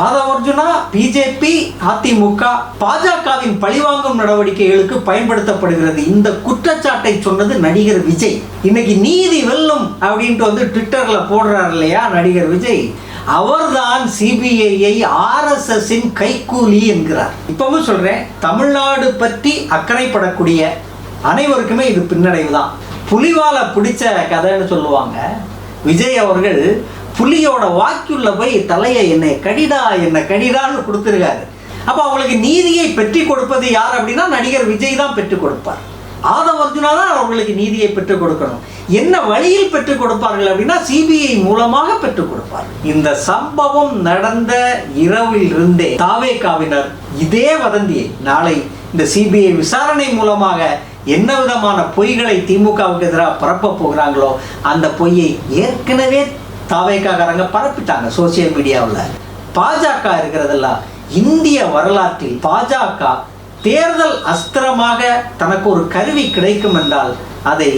Aadhav Arjuna BJP AIADMK பாஜகவின் பழிவாங்கும் நடவடிக்கைகளுக்கு பயன்படுத்தப்படுகிறது. இந்த குற்றச்சாட்டை சொன்னது நடிகர் விஜய். இன்னைக்கு நீதி வெல்லும் அப்படின்ட்டு வந்து ட்விட்டர்ல போடுறாரு இல்லையா நடிகர் விஜய். அவர்தான் சிபிஐயை ஆர்எஸ்எஸ்ஸின் கைக்கூலி என்கிறார். இப்பவும் சொல்றேன் தமிழ்நாடு பற்றி அக்கறைப்படக்கூடிய அனைவருக்குமே இது பின்னடைவு தான் புலிவால பிடிச்ச கதைன்னு சொல்லுவாங்க. விஜய் அவர்கள் புலியோட வாக்கியுள்ள போய் தலையை என்னை கடிடா என்னை கடிடான்னு கொடுத்துருக்காரு. அப்போ அவங்களுக்கு நீதியை பெற்றுக் கொடுப்பது யார் அப்படின்னா நடிகர் விஜய் தான் பெற்றுக் கொடுப்பார். ஆதவ அர்ஜுனா தான் அவர்களுக்கு நீதியை பெற்றுக் கொடுக்கணும். என்ன வழியில் பெற்றுக் கொடுப்பார்கள் அப்படின்னா சிபிஐ மூலமாக பெற்றுக் கொடுப்பார். இந்த சம்பவம் நடந்த இரவில் இருந்தே தாவேகாவினர் இதே வதந்தியை நாளை இந்த சிபிஐ விசாரணை மூலமாக என்ன விதமான பொய்களை திமுகவுக்கு எதிராக பரப்ப போகிறாங்களோ அந்த பொய்யை ஏற்கனவே தாவேக்காரங்க பரப்பிட்டாங்க சோசியல் மீடியாவில் பாஜக இருக்கிறதெல்லாம் இந்திய வரலாற்றில் பாஜக தேர்தல் அஸ்திரமாக தனக்கு ஒரு கருவி கிடைக்கும் என்றால் அதை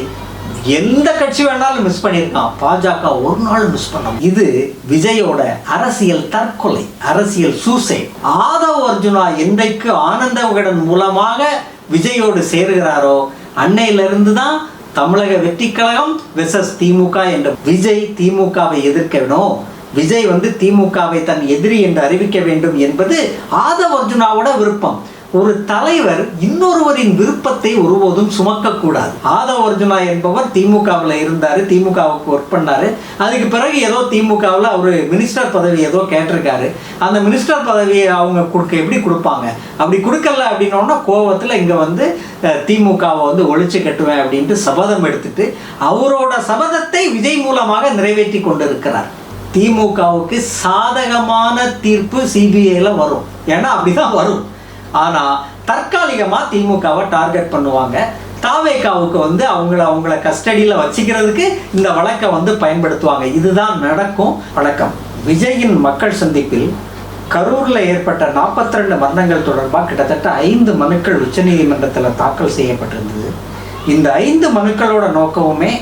எந்த கட்சி வேணாலும் மிஸ் பண்ணியிருக்கான் பாஜக ஒரு நாள் மிஸ் பண்ண இது விஜயோட அரசியல் தற்கொலை அரசியல் சூசைட் ஆதவ் அர்ஜுனா என்றைக்கு ஆனந்த விகடன் மூலமாக விஜயோடு சேருகிறாரோ அன்னையிலிருந்து தான் தமிழக வெற்றி கழகம் வெசஸ் திமுக என்ற விஜய் திமுகவை எதிர்க்கணும் விஜய் வந்து திமுகவை தன் எதிரி என்று அறிவிக்க வேண்டும் என்பது ஆதவ அர்ஜுனாவோட விருப்பம். ஒரு தலைவர் இன்னொருவரின் விருப்பத்தை ஒருபோதும் சுமக்கக்கூடாது. ஆதவ அர்ஜுனா என்பவர் திமுகவில் இருந்தார் திமுகவுக்கு ஒர்க் பண்ணார். அதுக்கு பிறகு ஏதோ திமுகவில் அவர் மினிஸ்டர் பதவி ஏதோ கேட்டிருக்காரு. அந்த மினிஸ்டர் பதவியை அவங்க கொடுக்க எப்படி கொடுப்பாங்க? அப்படி கொடுக்கல அப்படின்னோன்னா கோவத்தில் இங்கே வந்து திமுகவை வந்து ஒழிச்சு கட்டுவேன் அப்படின்ட்டு சபதம் எடுத்துட்டு அவரோட சபதத்தை விஜய் மூலமாக நிறைவேற்றி கொண்டிருக்கிறார். திமுகவுக்கு சாதகமான தீர்ப்பு சிபிஐயில் வரும். ஏன்னா அப்படிதான் வரும். ஆனால் தற்காலிகமாக திமுகவை டார்கெட் பண்ணுவாங்க. தாவேகாவுக்கு வந்து அவங்கள அவங்கள கஸ்டடியில் வச்சுக்கிறதுக்கு இந்த வழக்கை வந்து பயன்படுத்துவாங்க. இதுதான் நடக்கும். வழக்கம் விஜயின் மக்கள் சந்திப்பில் கரூரில் ஏற்பட்ட 42 மரணங்கள் தொடர்பாக கிட்டத்தட்ட ஐந்து மனுக்கள் உச்சநீதிமன்றத்தில் தாக்கல் செய்யப்பட்டிருந்தது. இந்த ஐந்து மனுக்களோட நோக்கமுமே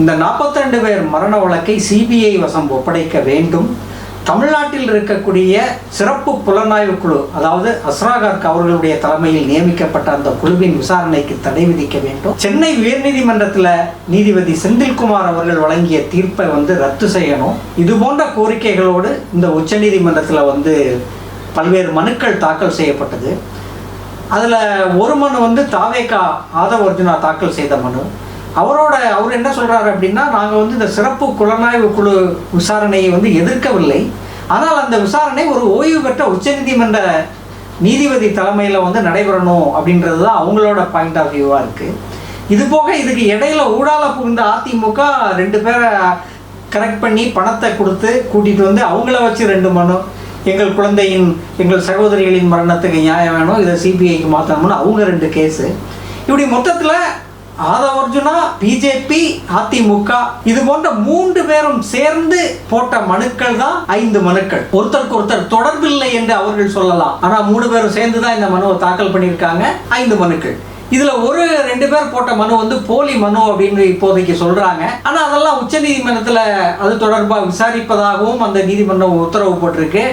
இந்த 42 பேர் மரண வழக்கை சிபிஐ வசம் ஒப்படைக்க வேண்டும். தமிழ்நாட்டில் இருக்கக்கூடிய சிறப்பு புலனாய்வு குழு அதாவது அஸ்ராகார்க் அவர்களுடைய தலைமையில் நியமிக்கப்பட்ட அந்த குழுவின் விசாரணைக்கு தடை விதிக்க வேண்டும். சென்னை உயர்நீதிமன்றத்தில் நீதிபதி செந்தில்குமார் அவர்கள் வழங்கிய தீர்ப்பை வந்து ரத்து செய்யணும். இது போன்ற கோரிக்கைகளோடு இந்த உச்சநீதிமன்றத்தில் வந்து பல்வேறு மனுக்கள் தாக்கல் செய்யப்பட்டது. அதில் ஒரு மனு வந்து தாவேகா ஆதவர்ஜுனா தாக்கல் செய்த மனு. அவரோட அவர் என்ன சொல்கிறாரு அப்படின்னா நாங்கள் வந்து இந்த சிறப்பு புலனாய்வு குழு விசாரணையை வந்து எதிர்க்கவில்லை. ஆனால் அந்த விசாரணை ஒரு ஓய்வு பெற்ற உச்சநீதிமன்ற நீதிபதி தலைமையில் வந்து நடைபெறணும் அப்படின்றது தான் அவங்களோட பாயிண்ட் ஆஃப் வியூவாக இருக்குது இது போக இதுக்கு இடையில ஊடால புகுந்த அதிமுக ரெண்டு பேரை கரெக்ட் பண்ணி பணத்தை கொடுத்து கூட்டிகிட்டு வந்து அவங்கள வச்சு ரெண்டு மனு எங்கள் குழந்தையின் எங்கள் சகோதரிகளின் மரணத்துக்கு நியாயம் வேணும் இதை சிபிஐக்கு மாற்றணும்னு அவங்க ரெண்டு கேஸு இப்படி மொத்தத்தில் ஆதவ அர்ஜுனா பிஜேபி அதிமுக இது போன்ற மூன்று பேரும் சேர்ந்து போட்ட மனுக்கள் தான் ஐந்து மனுக்கள். ஒருத்தருக்கு ஒருத்தர் தொடர்பில்லை என்று அவர்கள் சொல்லலாம். ஆனா மூணு பேரும் சேர்ந்து தான் இந்த மனுவை தாக்கல் பண்ணியிருக்காங்க. ஐந்து மனுக்கள். இதுல ஒரு ரெண்டு பேர் போட்ட மனு வந்து போலி மனு அப்படின்னு இப்போதைக்கு சொல்றாங்க. ஆனா அதெல்லாம் உச்சநீதிமன்றத்துல அது தொடர்பாக விசாரிப்பதாகவும் அந்த நீதிமன்றம் உத்தரவு போட்டிருக்கு.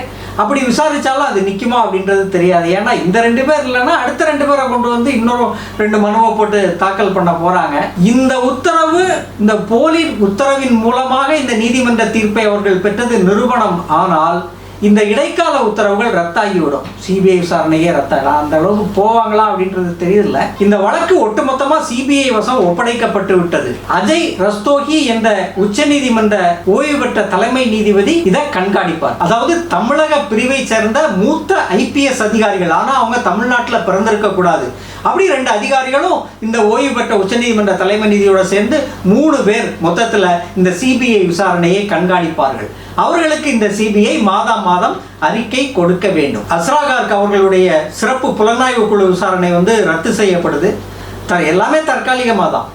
அப்படி விசாரிச்சாலும் அது நிற்குமா அப்படின்றது தெரியாது. ஏன்னா இந்த ரெண்டு பேர் இல்லைன்னா அடுத்த ரெண்டு பேரை கொண்டு வந்து இன்னொரு ரெண்டு மனுவை போட்டு தாக்கல் பண்ண போகிறாங்க இந்த உத்தரவு இந்த போலி உத்தரவின் மூலமாக இந்த நீதிமன்ற தீர்ப்பை அவர்கள் பெற்றது நிறுவனம் ஆனால் இந்த இடைக்கால உத்தரவுகள் ரத்தாகிவிடும். சிபிஐ விசாரணையே ரத்த அந்த அளவுக்கு போவாங்களா அப்படின்றது தெரியல இந்த வழக்கு ஒட்டுமொத்தமா சிபிஐ வசம் ஒப்படைக்கப்பட்டு விட்டது. அஜய் ரஸ்தோகி என்ற உச்சநீதிமன்ற ஓய்வு பெற்ற தலைமை நீதிபதி இதை கண்காணிப்பார். அதாவது தமிழக பிரிவை சேர்ந்த மூத்த ஐபிஎஸ் அதிகாரிகள் ஆனா அவங்க தமிழ்நாட்டில் பிறந்திருக்க கூடாது. அப்படி ரெண்டு அதிகாரிகளும் இந்த ஓய்வு பெற்ற உச்சநீதிமன்ற தலைமை நீதியோட சேர்ந்து மூணு பேர் மொத்தத்தில் இந்த சிபிஐ விசாரணையை கண்காணிப்பார்கள். அவர்களுக்கு இந்த சிபிஐ மாதம் மாதம் அறிக்கை கொடுக்க வேண்டும். அஸ்ராகார்க் அவர்களுடைய சிறப்பு புலனாய்வு குழு விசாரணை வந்து ரத்து செய்யப்படுது. த எல்லாமே தற்காலிகமாக தான்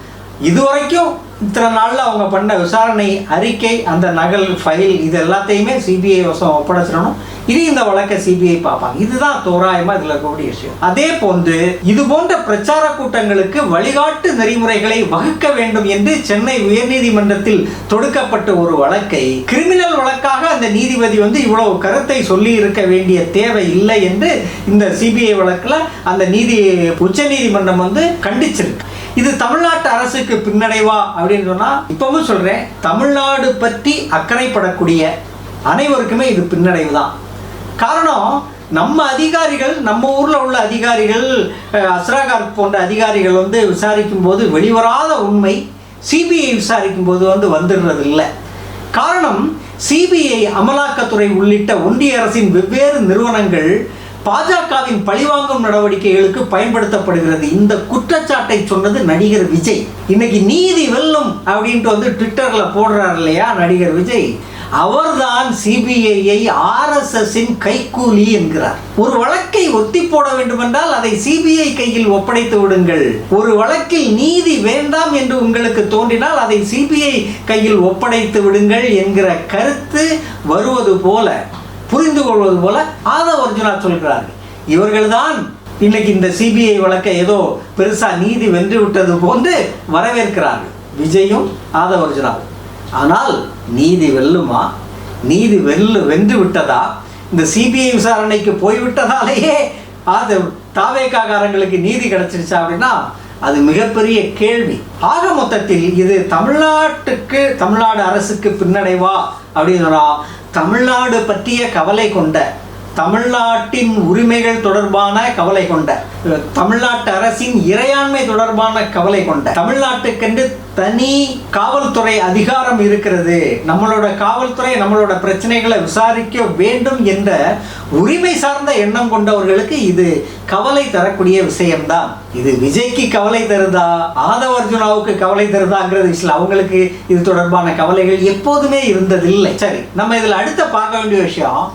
இதுவரைக்கும் இத்தனை நாளில் அவங்க பண்ண விசாரணை அறிக்கை அந்த நகல் ஃபைல் இது எல்லாத்தையுமே சிபிஐ வசம் ஒப்படைச்சிடணும். இது இந்த வழக்கை சிபிஐ பார்ப்பாங்க. இதுதான் தோராயமாக இதில் இருக்கக்கூடிய விஷயம். அதே போன்று இது போன்ற பிரச்சார கூட்டங்களுக்கு வழிகாட்டு நெறிமுறைகளை வகுக்க வேண்டும் என்று சென்னை உயர்நீதிமன்றத்தில் தொடுக்கப்பட்ட ஒரு வழக்கை கிரிமினல் வழக்காக அந்த நீதிபதி வந்து இவ்வளவு கருத்தை சொல்லி இருக்க வேண்டிய தேவை இல்லை என்று இந்த சிபிஐ வழக்கில் அந்த நீதி உச்சநீதிமன்றம் வந்து கண்டிச்சிருக்கு. இது தமிழ்நாட்டு அரசுக்கு பின்னடைவா அப்படின்னு சொன்னா இப்பவும் சொல்றேன் தமிழ்நாடு பற்றி அக்கறைப்படக்கூடிய அனைவருக்குமே இது பின்னடைவு தான் காரணம் நம்ம அதிகாரிகள் நம்ம ஊர்ல உள்ள அதிகாரிகள் அஸ்ராகார் போன்ற அதிகாரிகள் வந்து விசாரிக்கும் போது வெளிவராத உண்மை சிபிஐ விசாரிக்கும் போது வந்து வந்துடுறது இல்லை காரணம் சிபிஐ அமலாக்கத்துறை உள்ளிட்ட ஒன்றிய அரசின் வெவ்வேறு நிறுவனங்கள் பாஜகவின் பழிவாங்கும் நடவடிக்கைகளுக்கு பயன்படுத்தப்படுகிறது. இந்த குற்றச்சாட்டை சொன்னது நடிகர் விஜய். இன்னைக்கு நீதி வெல்லும் அப்படின்ட்டு வந்து ட்விட்டர்ல போடுறார் இல்லையா நடிகர் விஜய். அவர்தான் சிபிஐயை ஆர்எஸ்எஸ்ஸின் கைக்கூலி என்கிறார். ஒரு வழக்கை ஒத்தி போட வேண்டுமென்றால் அதை சிபிஐ கையில் ஒப்படைத்து விடுங்கள். ஒரு வழக்கில் நீதி வேண்டாம் என்று உங்களுக்கு தோன்றினால் அதை சிபிஐ கையில் ஒப்படைத்து விடுங்கள் என்கிற கருத்து வருவது போல. புரிந்து கொள்வது போல ஆதவ அர்ஜுனா சொல்கிறார்கள். இவர்கள்தான் இன்னைக்கு இந்த சிபிஐ வழக்கை ஏதோ பெருசா நீதி வென்று விட்டது போன்று வரவேற்கிறார்கள். விஜயும் ஆதவ அர்ஜுனாவும். ஆனால் நீதி வெல்லுமா? நீதி வெல்லு வென்று விட்டதா? இந்த சிபிஐ விசாரணைக்கு போய்விட்டதாலேயே அது தாவேக்காரங்களுக்கு நீதி கிடைச்சிருச்சா அப்படின்னா அது மிகப்பெரிய கேள்வி. ஆக மொத்தத்தில் இது தமிழ்நாட்டுக்கு தமிழ்நாடு அரசுக்கு பின்னடைவா அப்படின்னு சொன்னா தமிழ்நாடு பற்றிய கவலை கொண்ட தமிழ்நாட்டின் உரிமைகள் தொடர்பான கவலை கொண்ட தமிழ்நாட்டு அரசின் இறையாண்மை தொடர்பான கவலை கொண்ட தமிழ்நாட்டுக்கென்று தனி காவல்துறை அதிகாரம் இருக்கிறது. நம்மளோட காவல்துறை நம்மளோட பிரச்சனைகளை விசாரிக்க வேண்டும் என்ற உரிமை சார்ந்த எண்ணம் கொண்டவர்களுக்கு இது கவலை தரக்கூடிய விஷயம்தான். இது விஜய்க்கு கவலை தருதா? ஆதவ அர்ஜுனாவுக்கு கவலை தருதாங்கிறது விஷயம் அவங்களுக்கு இது தொடர்பான கவலைகள் எப்போதுமே இருந்ததில்லை. சரி நம்ம இதில் அடுத்த பார்க்க வேண்டிய விஷயம்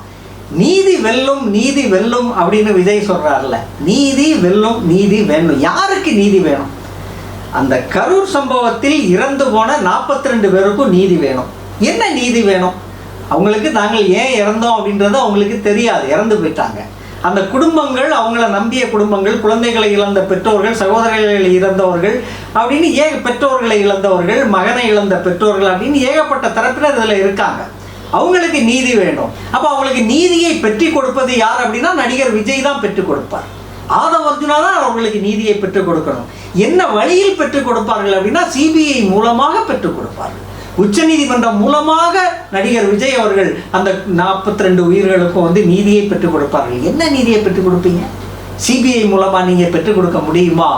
நீதி வெல்லும் நீதி வெல்லும் அப்படின்னு விஜய் சொல்றாருல. நீதி வெல்லும் நீதி வேணும். யாருக்கு நீதி வேணும்? அந்த கரூர் சம்பவத்தில் இறந்து போன 42 ரெண்டு பேருக்கும் நீதி வேணும். என்ன நீதி வேணும்? அவங்களுக்கு நாங்கள் ஏன் இறந்தோம் அப்படின்றது அவங்களுக்கு தெரியாது. இறந்து போயிட்டாங்க. அந்த குடும்பங்கள் அவங்கள நம்பிய குடும்பங்கள் குழந்தைகளை இழந்த பெற்றோர்கள் சகோதரர்களை இழந்தவர்கள் அப்படின்னு ஏக பெற்றோர்களை இழந்தவர்கள் மகனை இழந்த பெற்றோர்கள் அப்படின்னு ஏகப்பட்ட தரப்பினர் இதில் இருக்காங்க. அவங்களுக்கு நீதி வேண்டும். அப்போ அவங்களுக்கு நீதியை பெற்றி கொடுப்பது யார் அப்படின்னா நடிகர் விஜய் தான் பெற்றுக் கொடுப்பார். ஆதம் அர்ஜுனா தான் அவர்களுக்கு நீதியை பெற்றுக் கொடுக்கணும். என்ன வழியில் பெற்றுக் கொடுப்பார்கள் அப்படின்னா சிபிஐ மூலமாக பெற்றுக் கொடுப்பார்கள். உச்சநீதிமன்றம் மூலமாக நடிகர் விஜய் அவர்கள் அந்த 42 ரெண்டு உயிர்களுக்கும் வந்து நீதியை பெற்றுக் கொடுப்பார்கள். என்ன நீதியை பெற்றுக் கொடுப்பீங்க? சிபிஐ மூலமாக நீங்கள் பெற்றுக் கொடுக்க முடியுமா?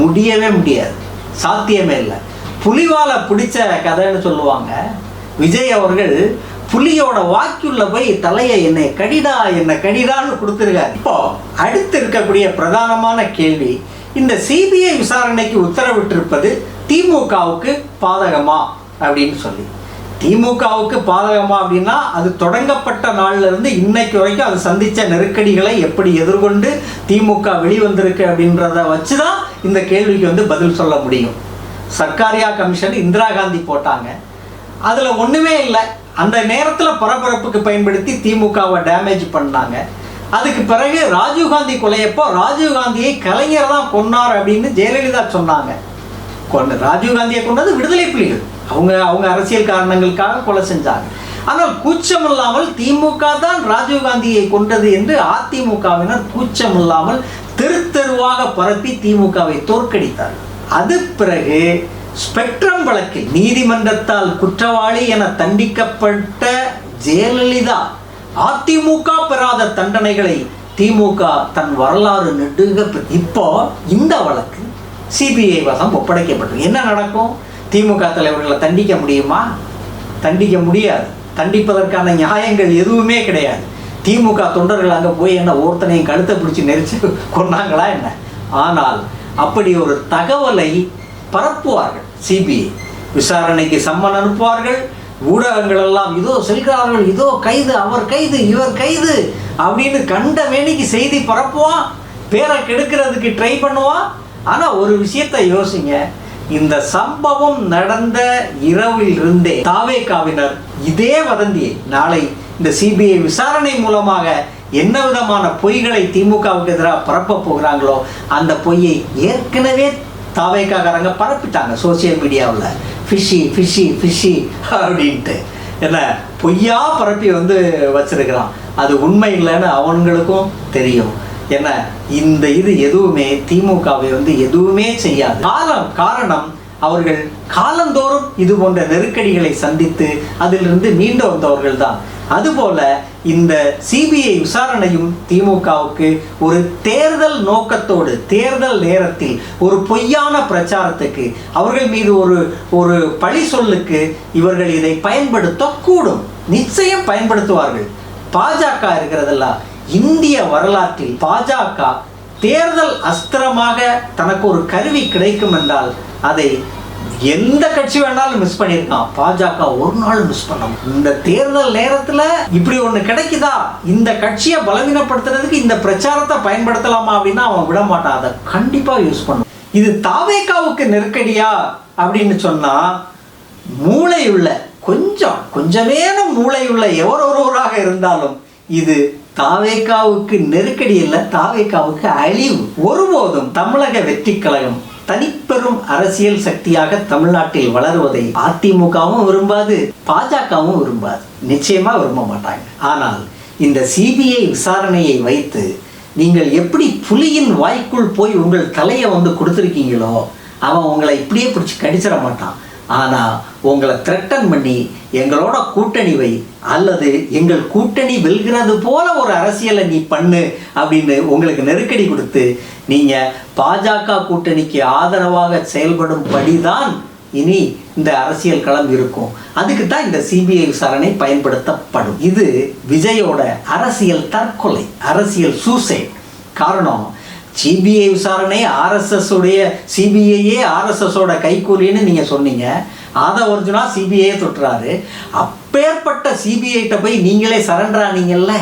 முடியவே முடியாது. சாத்தியமே இல்லை. புலிவாலை பிடிச்ச கதைன்னு சொல்லுவாங்க. விஜய் அவர்கள் புலியோட வாக்கியுள்ள போய் தலையை என்னை கடிடா என்னை கடிடான்னு கொடுத்துருக்காரு இப்போ அடுத்து இருக்கக்கூடிய பிரதானமான கேள்வி இந்த சிபிஐ விசாரணைக்கு உத்தரவிட்டிருப்பது திமுகவுக்கு பாதகமா அப்படின்னு சொல்லி. திமுகவுக்கு பாதகமா அப்படின்னா அது தொடங்கப்பட்ட நாள்ல இருந்து இன்னைக்கு வரைக்கும் அது சந்திச்ச நெருக்கடிகளை எப்படி எதிர்கொண்டு திமுக வெளிவந்திருக்கு அப்படின்றத வச்சு தான் இந்த கேள்விக்கு வந்து பதில் சொல்ல முடியும். சர்க்காரியா கமிஷன் இந்திரா காந்தி போட்டாங்க. அதில் ஒன்றுமே இல்லை. அந்த நேரத்தில் பரபரப்புக்கு பயன்படுத்தி திமுகவை டேமேஜ் பண்ணாங்க. அதுக்கு பிறகு ராஜீவ்காந்தி கொலையப்போ ராஜீவ்காந்தியை கலைஞர் தான் கொன்னார் அப்படின்னு ஜெயலலிதா சொன்னாங்க. கொண்டு ராஜீவ்காந்தியை கொண்டது விடுதலை புலிகள். அவங்க அவங்க அரசியல் காரணங்களுக்காக கொலை செஞ்சாங்க. ஆனால் கூச்சம் இல்லாமல் திமுக தான் ராஜீவ்காந்தியை கொண்டது என்று அதிமுகவினர் கூச்சம் இல்லாமல் தெரு தெருவாக பரப்பி திமுகவை தோற்கடித்தார் அது பிறகு ஸ்பெக்ட்ரம் வழக்கில் நீதிமன்றத்தால் குற்றவாளி என தண்டிக்கப்பட்ட ஜெயலலிதா அதிமுக பெறாத தண்டனைகளை திமுக தன் வரலாறு நெடுக இப்போ இந்த வழக்கு சிபிஐ வசம் ஒப்படைக்கப்பட்டது என்ன நடக்கும்? திமுக தலைவர்களை தண்டிக்க முடியுமா? தண்டிக்க முடியாது. தண்டிப்பதற்கான நியாயங்கள் எதுவுமே கிடையாது. திமுக தொண்டர்கள் அங்கே போய் என்ன ஒருத்தனையும் கழுத்தை பிடிச்சி நெரிச்சு கொன்னாங்களா என்ன? ஆனால் அப்படி ஒரு தகவலை பரப்புவார்கள். சிபிஐ விசாரணைக்கு சம்மன் அனுப்புவார்கள். ஊடகங்கள் எல்லாம் இதோ செல்கிறார்கள் இதோ கைது அவர் கைது இவர் கைது அப்படின்னு கண்ட வேணிக்கு செய்தி பரப்புவான் பேரை கெடுக்கிறதுக்கு ட்ரை பண்ணுவான் ஆனால் ஒரு விஷயத்தை யோசிங்க. இந்த சம்பவம் நடந்த இரவில் இருந்தே தாவேக்காவினர் இதே வதந்தியை நாளை இந்த சிபிஐ விசாரணை மூலமாக என்ன விதமான பொய்களை திமுகவுக்கு எதிராக பரப்ப போகிறாங்களோ அந்த பொய்யை ஏற்கனவே தாவேக்காரங்க பரப்பிட்டாங்க சோசியல் மீடியாவில் ஃபிஷி ஃபிஷி ஃபிஷி அப்படின்ட்டு. என்ன பொய்யா பரப்பி வந்து வச்சிருக்கிறான். அது உண்மை இல்லைன்னு அவங்களுக்கும் தெரியும். என்ன இந்த இது எதுவுமே திமுகவை வந்து எதுவுமே செய்யாது. காலம் காரணம் அவர்கள் காலந்தோறும் இது போன்ற நெருக்கடிகளை சந்தித்து அதிலிருந்து மீண்டு வந்தவர்கள் தான் அதுபோல இந்த சிபிஐ விசாரணையும் திமுகவுக்கு ஒரு தேர்தல் நோக்கத்தோடு தேர்தல் நேரத்தில் ஒரு பொய்யான பிரச்சாரத்துக்கு அவர்கள் மீது ஒரு ஒரு பழி சொல்லுக்கு இவர்கள் இதை பயன்படுத்தக்கூடும். நிச்சயம் பயன்படுத்துவார்கள். பாஜக இருக்கிறதெல்லாம் இந்திய வரலாற்றில் பாஜக தேர்தல் அஸ்திரமாக தனக்கு ஒரு கருவி கிடைக்கும் என்றால் அதை எந்த கட்சி வேணாலும் மிஸ் பண்ணியிருக்கான். பாஜக ஒரு நாள் மிஸ் பண்ணும் இந்த தேர்தல் நேரத்தில் இப்படி ஒன்று கிடைக்குதா? இந்த கட்சியை பலவீனப்படுத்துறதுக்கு இந்த பிரச்சாரத்தை பயன்படுத்தலாமா அப்படின்னா அவன் விட மாட்டான். அதை கண்டிப்பாக யூஸ் பண்ணும். இது தாவேக்காவுக்கு நெருக்கடியா? அப்படின்னு சொன்னா மூளையுள்ள கொஞ்சம் கொஞ்சமேன மூளையுள்ள எவர் ஒருவராக இருந்தாலும் இது தாவேக்காவுக்கு நெருக்கடி இல்லை தாவேக்காவுக்கு அழிவு. ஒருபோதும் தமிழக வெற்றி கழகம் தனிப்பெரும் அரசியல் சக்தியாக தமிழ்நாட்டில் வளருவதை அதிமுகவும் விரும்பாது பாஜகவும் விரும்பாது. நிச்சயமா விரும்ப மாட்டாங்க. ஆனால் இந்த சிபிஐ விசாரணையை வைத்து நீங்கள் எப்படி புலியின் வாய்க்குள் போய் உங்கள் தலையை வந்து கொடுத்துருக்கீங்களோ அவன் உங்களை இப்படியே பிடிச்சி கடிச்சிட மாட்டான். ஆனால் உங்களை த்ரெட்டன் பண்ணி எங்களோட கூட்டணி வை அல்லது எங்கள் கூட்டணி வெல்கிறது போல ஒரு அரசியலை நீ பண்ணு அப்படின்னு உங்களுக்கு நெருக்கடி கொடுத்து நீங்கள் பாஜக கூட்டணிக்கு ஆதரவாக செயல்படும் படிதான் இனி இந்த அரசியல் களம் இருக்கும். அதுக்கு தான் இந்த சிபிஐ விசாரணை பயன்படுத்தப்படும். இது விஜயோட அரசியல் தற்கொலை அரசியல் சூசைட் காரணம் சிபிஐ விசாரணை ஆர்எஸ்எஸ் உடைய சிபிஐயே ஆர்எஸ்எஸோட கைக்கூலின்னு நீங்கள் சொன்னீங்க. ஆதா ஒரிஜினா சிபிஐயே தொட்டுறாரு. அப்பேற்பட்ட சிபிஐட்ட போய் நீங்களே சரண்டரானீங்கல்ல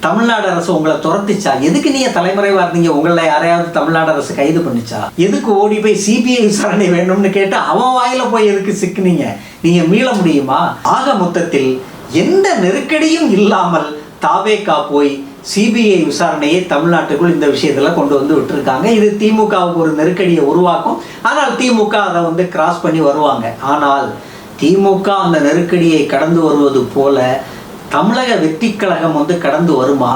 தமிழ்நாடு அரசு உங்களை துரத்திச்சா? எதுக்கு நீங்க தலைமறைவா இருந்தீங்க? உங்களை யாரையாவது தமிழ்நாடு அரசு கைது பண்ணிச்சா? எதுக்கு ஓடி போய் சிபிஐ விசாரணை வேணும்னு கேட்டு அவன் வாயில போய் எதுக்கு சிக்குனீங்க? நீங்க மீள முடியுமா? ஆக மொத்தத்தில் எந்த நெருக்கடியும் இல்லாமல் தாவேக்கா போய் சிபிஐ விசாரணையை தமிழ்நாட்டுக்குள் இந்த விஷயத்தில் கொண்டு வந்து விட்டுருக்காங்க. இது திமுகவுக்கு ஒரு நெருக்கடியை உருவாக்கும். ஆனால் திமுக அதை வந்து கிராஸ் பண்ணி வருவாங்க. ஆனால் திமுக அந்த நெருக்கடியை கடந்து வருவது போல தமிழக வெற்றி கழகம் வந்து கடந்து வருமா?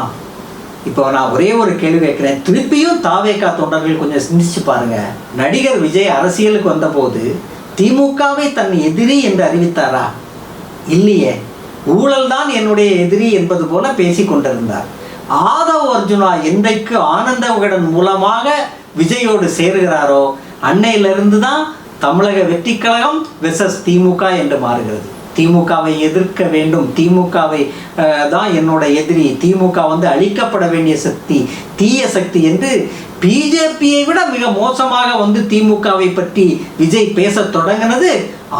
இப்போ நான் ஒரே ஒரு கேள்வி கேட்குறேன். திருப்பியும் தாவேக்கா தொண்டர்கள் கொஞ்சம் சிந்திச்சு பாருங்க. நடிகர் விஜய் அரசியலுக்கு வந்தபோது திமுகவை தன் எதிரி என்று அறிவித்தாரா? இல்லையே. ஊழல் தான் என்னுடைய எதிரி என்பது போல பேசி கொண்டிருந்தார் ஆதவ அர்ஜுனா என்றைக்கு ஆனந்த விகடன் மூலமாக விஜயோடு சேருகிறாரோ அன்னையிலிருந்து தான் தமிழக வெற்றி கழகம் வெசஸ் திமுக என்று மாறுகிறது. திமுகவை எதிர்க்க வேண்டும். திமுகவை தான் என்னோட எதிரி. திமுக வந்து அழிக்கப்பட வேண்டிய சக்தி தீய சக்தி என்று பிஜேபியை விட மிக மோசமாக வந்து திமுகவை பற்றி விஜய் பேசத் தொடங்கினது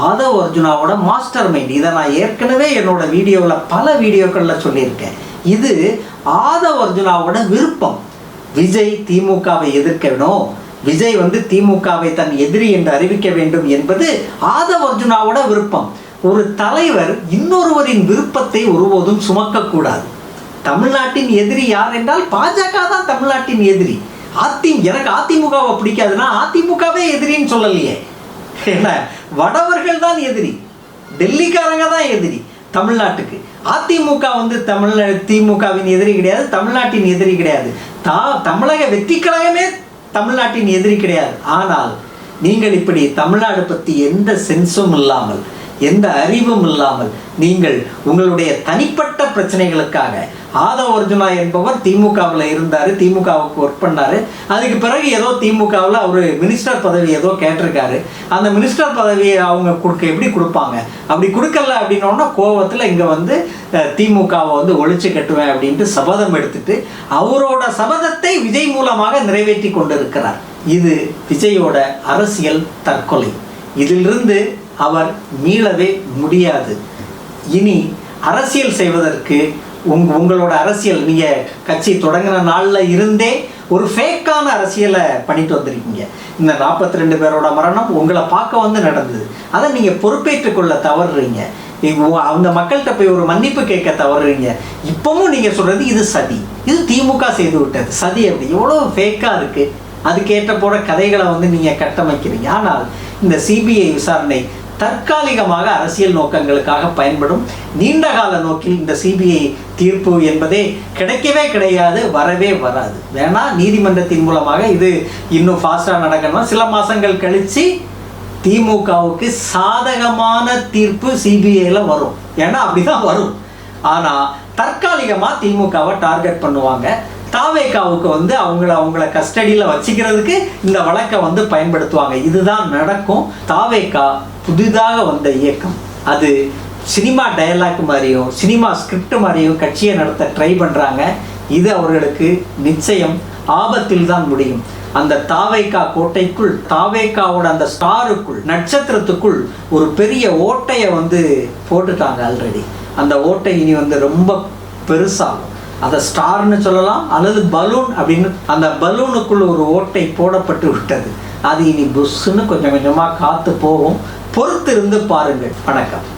ஆதவ் அர்ஜுனாவோட மாஸ்டர் மைண்ட். இதை நான் ஏற்கனவே என்னோட வீடியோவில் பல வீடியோக்களில் சொல்லியிருக்கேன். இது ஆதவ அர்ஜுனாவோட விருப்பம். விஜய் திமுகவை எதிர்க்கணும். விஜய் வந்து திமுகவை தன் எதிரி என்று அறிவிக்க வேண்டும் என்பது ஆதவ அர்ஜுனாவோட விருப்பம். ஒரு தலைவர் இன்னொருவரின் விருப்பத்தை ஒருபோதும் சுமக்கக்கூடாது. தமிழ்நாட்டின் எதிரி யார் என்றால் பாஜக தான் தமிழ்நாட்டின் எதிரி. அதி எனக்கு அதிமுகவை பிடிக்காதுன்னா அதிமுகவே எதிரின்னு சொல்லலையே. என்ன வடவர்கள் தான் எதிரி. டெல்லிக்காரங்க தான் எதிரி தமிழ்நாட்டுக்கு. அதிமுக வந்து தமிழ் திமுகவின் எதிரி கிடையாது தமிழ்நாட்டின் எதிரி கிடையாது. தா தமிழக வெற்றி கழகமே தமிழ்நாட்டின் எதிரி கிடையாது. ஆனால் நீங்கள் இப்படி தமிழ்நாடு பற்றி எந்த சென்ஸும் இல்லாமல் எந்த அறிவும் இல்லாமல் நீங்கள் உங்களுடைய தனிப்பட்ட பிரச்சனைகளுக்காக ஆதவ அர்ஜுனா என்பவர் திமுகவில் இருந்தார் திமுகவுக்கு ஒர்க் பண்ணார். அதுக்கு பிறகு ஏதோ திமுகவில் அவர் மினிஸ்டர் பதவி ஏதோ கேட்டிருக்காரு. அந்த மினிஸ்டர் பதவியை அவங்க கொடுக்க எப்படி கொடுப்பாங்க? அப்படி கொடுக்கல அப்படின்னோன்னா கோவத்தில் இங்கே வந்து திமுகவை வந்து ஒழிச்சு கட்டுவேன் அப்படின்ட்டு சபதம் எடுத்துட்டு அவரோட சபதத்தை விஜய் மூலமாக நிறைவேற்றி கொண்டிருக்கிறார். இது விஜயோட அரசியல் தற்கொலை. இதிலிருந்து அவர் மீளவே முடியாது. இனி அரசியல் செய்வதற்கு உங் உங்களோட அரசியல் நீங்கள் கட்சி தொடங்கின நாளில் இருந்தே ஒரு ஃபேக்கான அரசியலை பண்ணிட்டு வந்திருக்கீங்க. இந்த நாற்பத்தி ரெண்டு பேரோட மரணம் உங்களை பார்க்க வந்து நடந்தது. அதை நீங்கள் பொறுப்பேற்றுக்கொள்ள தவறுறீங்க. அந்த மக்கள்கிட்ட போய் ஒரு மன்னிப்பு கேட்க தவறுறீங்க. இப்பவும் நீங்கள் சொல்கிறது இது சதி. இது திமுக செய்து விட்டது. சதி அப்படி. எவ்வளோ ஃபேக்காக இருக்குது அதுக்கேற்ற போல கதைகளை வந்து நீங்கள் கட்டமைக்கிறீங்க. ஆனால் இந்த சிபிஐ விசாரணை தற்காலிகமாக அரசியல் நோக்கங்களுக்காக பயன்படும் நீண்ட கால நோக்கில் இந்த சிபிஐ தீர்ப்பு என்பதே கிடைக்கவே கிடையாது வரவே வராது. வேணா நீதிமன்றத்தின் மூலமாக இது இன்னும் ஃபாஸ்ட்டாக நடக்கணும். சில மாதங்கள் கழித்து திமுகவுக்கு சாதகமான தீர்ப்பு சிபிஐயில் வரும். ஏன்னா அப்படிதான் வரும். ஆனால் தற்காலிகமாக திமுகவை டார்கெட் பண்ணுவாங்க. தாவேக்காவுக்கு வந்து அவங்கள அவங்கள கஸ்டடியில் வச்சுக்கிறதுக்கு இந்த வழக்கை வந்து பயன்படுத்துவாங்க. இதுதான் நடக்கும். தாவேக்கா புதிதாக வந்த இயக்கம். அது சினிமா டயலாக் மாதிரியும் சினிமா ஸ்கிரிப்ட் மாதிரியும் கட்சியை நடத்த ட்ரை பண்ணுறாங்க இது அவர்களுக்கு நிச்சயம் ஆபத்தில் தான் முடியும். அந்த தாவேக்கா கோட்டைக்குள் தாவேக்காவோட அந்த ஸ்டாருக்குள் நட்சத்திரத்துக்குள் ஒரு பெரிய ஓட்டையை வந்து போட்டுட்டாங்க ஆல்ரெடி அந்த ஓட்டை இனி வந்து ரொம்ப பெருசாகும். அதை ஸ்டார்னு சொல்லலாம் அல்லது பலூன் அப்படின்னு அந்த பலூனுக்குள்ள ஒரு ஓட்டை போடப்பட்டு விட்டது. அது இனி புஷ்ஷுன்னு கொஞ்சம் கொஞ்சமாக காத்து போகும். பொறுத்து இருந்து பாருங்கள். வணக்கம்.